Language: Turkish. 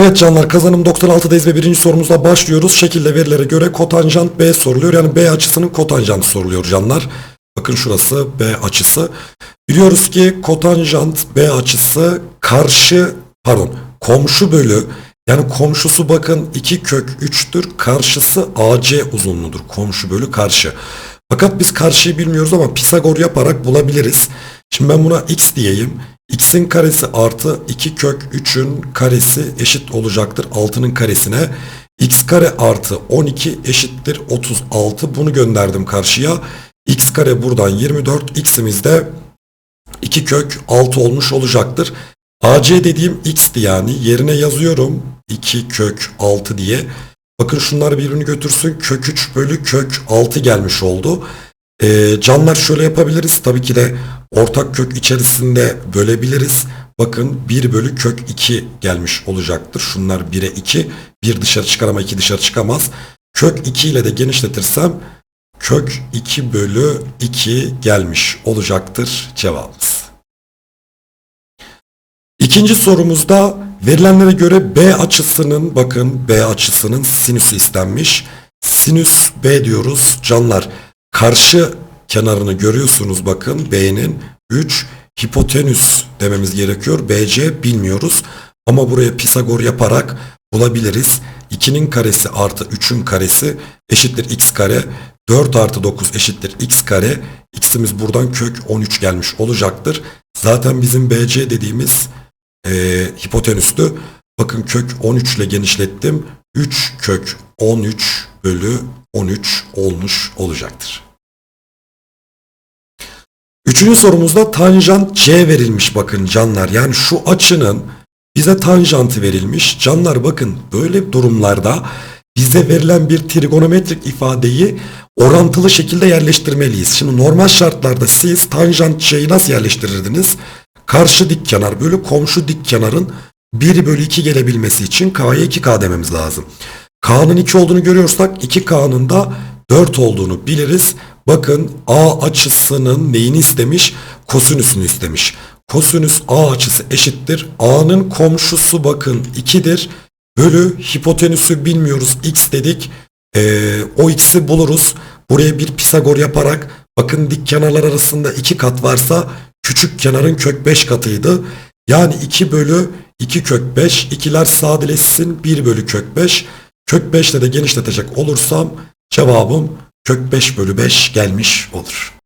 Evet canlar kazanım 96'dayız ve birinci sorumuzla başlıyoruz. Şekilde verilere göre kotanjant B soruluyor. Yani B açısının kotanjantı soruluyor canlar. Bakın şurası B açısı. Biliyoruz ki kotanjant B açısı karşı pardon komşu bölü yani komşusu bakın 2 kök 3'tür. Karşısı AC uzunluğudur. Komşu bölü karşı. Fakat biz karşıyı bilmiyoruz ama Pisagor yaparak bulabiliriz. Şimdi ben buna x diyeyim. x'in karesi artı 2 kök 3'ün karesi eşit olacaktır 6'nın karesine. x kare artı 12 eşittir 36. Bunu gönderdim karşıya. x kare buradan 24. x'imiz de 2 kök 6 olmuş olacaktır. AC dediğim x'ti yani. Yerine yazıyorum. 2 kök 6 diye. Bakın şunlar birbirini götürsün. Kök 3 bölü kök 6 gelmiş oldu. Ee, canlar şöyle yapabiliriz. Tabii ki de ortak kök içerisinde bölebiliriz. Bakın 1 bölü kök 2 gelmiş olacaktır. Şunlar 1'e 2. 1 dışarı çıkar ama 2 dışarı çıkamaz. Kök 2 ile de genişletirsem kök 2 bölü 2 gelmiş olacaktır cevabımız. İkinci sorumuzda verilenlere göre B açısının bakın B açısının sinüsü istenmiş. Sinüs B diyoruz canlar. Karşı kenarını görüyorsunuz bakın B'nin 3 hipotenüs dememiz gerekiyor. BC bilmiyoruz ama buraya Pisagor yaparak bulabiliriz. 2'nin karesi artı 3'ün karesi eşittir x kare. 4 artı 9 eşittir x kare. X'imiz buradan kök 13 gelmiş olacaktır. Zaten bizim BC dediğimiz e, hipotenüstü. Bakın kök 13 ile genişlettim. 3 kök 13 bölü 13 olmuş olacaktır. Üçüncü sorumuzda tanjant C verilmiş bakın canlar. Yani şu açının bize tanjantı verilmiş. Canlar bakın böyle durumlarda bize verilen bir trigonometrik ifadeyi orantılı şekilde yerleştirmeliyiz. Şimdi normal şartlarda siz tanjant C'yi nasıl yerleştirirdiniz? Karşı dik kenar bölü komşu dik kenarın 1 bölü 2 gelebilmesi için K'ya 2K dememiz lazım. K'nın 2 olduğunu görüyorsak 2K'nın da 4 olduğunu biliriz. Bakın A açısının neyini istemiş? Kosinüsünü istemiş. Kosinüs A açısı eşittir. A'nın komşusu bakın 2'dir. Bölü hipotenüsü bilmiyoruz x dedik. Ee, o x'i buluruz. Buraya bir Pisagor yaparak bakın dik kenarlar arasında 2 kat varsa küçük kenarın kök 5 katıydı. Yani 2 bölü 2 kök 5. ikiler sadeleşsin 1 bölü kök 5. Kök 5 ile de genişletecek olursam cevabım kök 5 bölü 5 gelmiş olur.